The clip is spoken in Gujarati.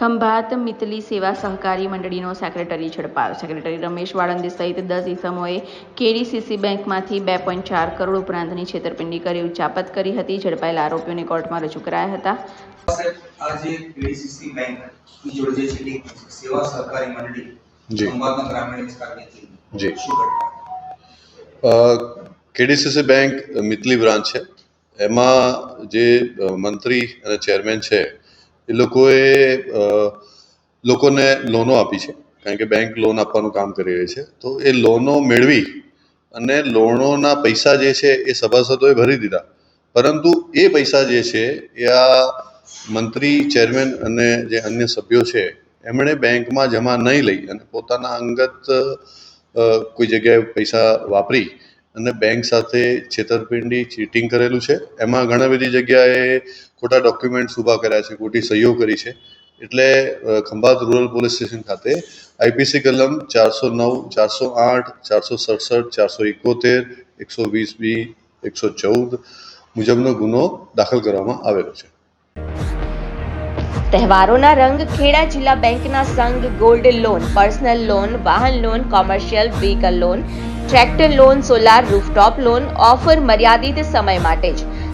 ખંભાત મિતલી સેવા સહકારી મંડળીનો સેક્રેટરી ઝડપાયો સેક્રેટરી રમેશ વાળંદી સહિત દસ ઇસમોએ કેડીસીસી બેંકમાંથી બે પોઈન્ટ ચાર કરોડ ઉપરાંતની છેતરપિંડી કરી ઉચાપત કરી હતી. ઝડપાયેલા આરોપીઓને કોર્ટમાં રજૂ કરાયા હતા. સાહેબ કેડીસીસી બેંક જોડે જે છે સેવા સહકારી મંડળી જી. ખંભાતના ગ્રામીણ વિસ્તારની જી. શું કેડીસીસી બેંક મિતલી બ્રાન્ચ છે. એમાં જે મંત્રી અને ચેરમેન છે એ લોકોએ લોકોને લોનો આપી છે. કારણ કે બેંક લોન આપવાનું કામ કરી રહી છે. તો એ લોનો મેળવી અને લોનોના પૈસા જે છે એ સભાસદોએ ભરી દીધા. પરંતુ એ પૈસા જે છે એ આ મંત્રી ચેરમેન અને જે અન્ય સભ્યો છે, એમણે બેંકમાં જમા નહીં લઈ અને પોતાના અંગત કોઈ જગ્યાએ પૈસા વાપરી અને બેંક સાથે છેતરપિંડી, ચીટિંગ કરેલું છે. એમાં ઘણા બધી જગ્યાએ ખોટા ડોક્યુમેન્ટ્સ ઊભા કર્યા છે, ખોટી સહીઓ કરી છે. એટલે ખંભાત રૂરલ પોલીસ સ્ટેશન ખાતે આઈપીસી કલમ ચારસો નવ, ચારસો આઠ, ચારસો સડસઠ, ચારસો એકોતેર, એકસો વીસ બી, એકસો ચૌદ મુજબનો ગુનો દાખલ કરવામાં આવેલો છે. તહેવારોના રંગ ખેડા જિલ્લા બેંકના સંઘ ગોલ્ડ લોન, પર્સનલ લોન, વાહન loan, commercial vehicle loan, tractor loan, solar rooftop loan, offer મર્યાદિત સમય માટે જ.